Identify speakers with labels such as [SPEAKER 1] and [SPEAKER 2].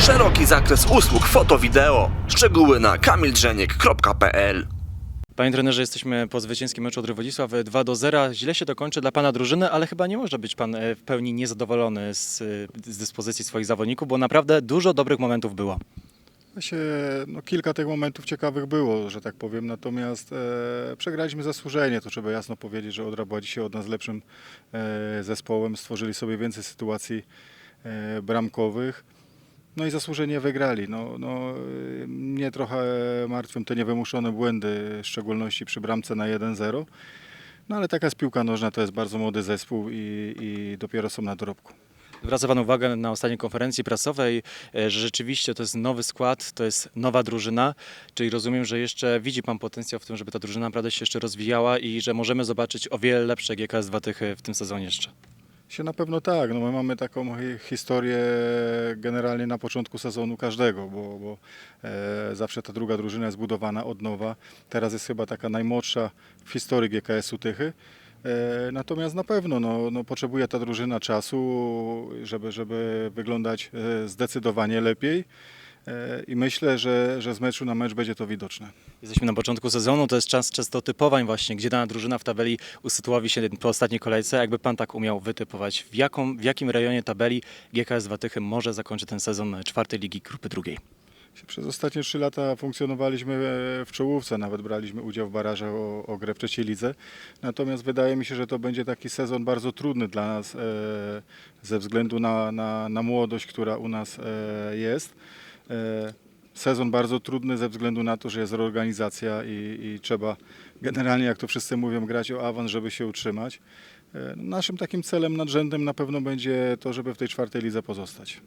[SPEAKER 1] Szeroki zakres usług foto-wideo. Szczegóły na kamildrzeniek.pl
[SPEAKER 2] Panie trenerze, jesteśmy po zwycięskim meczu od Rywodzisław 2 do 0. Źle się to kończy dla pana drużyny, ale chyba nie może być pan e, w pełni niezadowolony z, e, z dyspozycji swoich zawodników, bo naprawdę dużo dobrych momentów było.
[SPEAKER 3] Się, no, kilka tych momentów ciekawych było, że tak powiem, natomiast e, przegraliśmy zasłużenie, to trzeba jasno powiedzieć, że Odra była dzisiaj od nas lepszym e, zespołem, stworzyli sobie więcej sytuacji e, bramkowych, no i zasłużenie wygrali. No, no, e, mnie trochę martwią te niewymuszone błędy, w szczególności przy bramce na 1-0, no ale taka jest piłka nożna, to jest bardzo młody zespół i, i dopiero są na dorobku.
[SPEAKER 2] Zwraca pan uwagę na ostatniej konferencji prasowej, e, że rzeczywiście to jest nowy skład, to jest nowa drużyna, czyli rozumiem, że jeszcze widzi pan potencjał w tym, żeby ta drużyna naprawdę się jeszcze rozwijała i że możemy zobaczyć o wiele lepsze GKS Dwa Tychy w tym sezonie jeszcze.
[SPEAKER 3] Się na pewno tak. No my mamy taką hi- historię generalnie na początku sezonu każdego, bo, bo e, zawsze ta druga drużyna jest budowana od nowa. Teraz jest chyba taka najmłodsza w historii GKS-u Tychy. E, natomiast na pewno no, no, potrzebuje ta drużyna czasu, żeby, żeby wyglądać e, zdecydowanie lepiej. E, I myślę, że, że z meczu na mecz będzie to widoczne.
[SPEAKER 2] Jesteśmy na początku sezonu, to jest czas często typowań właśnie, gdzie dana drużyna w tabeli usytuowi się po ostatniej kolejce. Jakby pan tak umiał wytypować, w, jaką, w jakim rejonie tabeli GKS Dwa Tychy może zakończyć ten sezon czwartej ligi grupy drugiej?
[SPEAKER 3] Przez ostatnie trzy lata funkcjonowaliśmy w czołówce, nawet braliśmy udział w barażach o, o grę w trzeciej lidze. Natomiast wydaje mi się, że to będzie taki sezon bardzo trudny dla nas e, ze względu na, na, na młodość, która u nas e, jest. E, sezon bardzo trudny ze względu na to, że jest reorganizacja i, i trzeba generalnie, jak to wszyscy mówią, grać o awans, żeby się utrzymać. E, naszym takim celem nadrzędnym na pewno będzie to, żeby w tej czwartej lidze pozostać.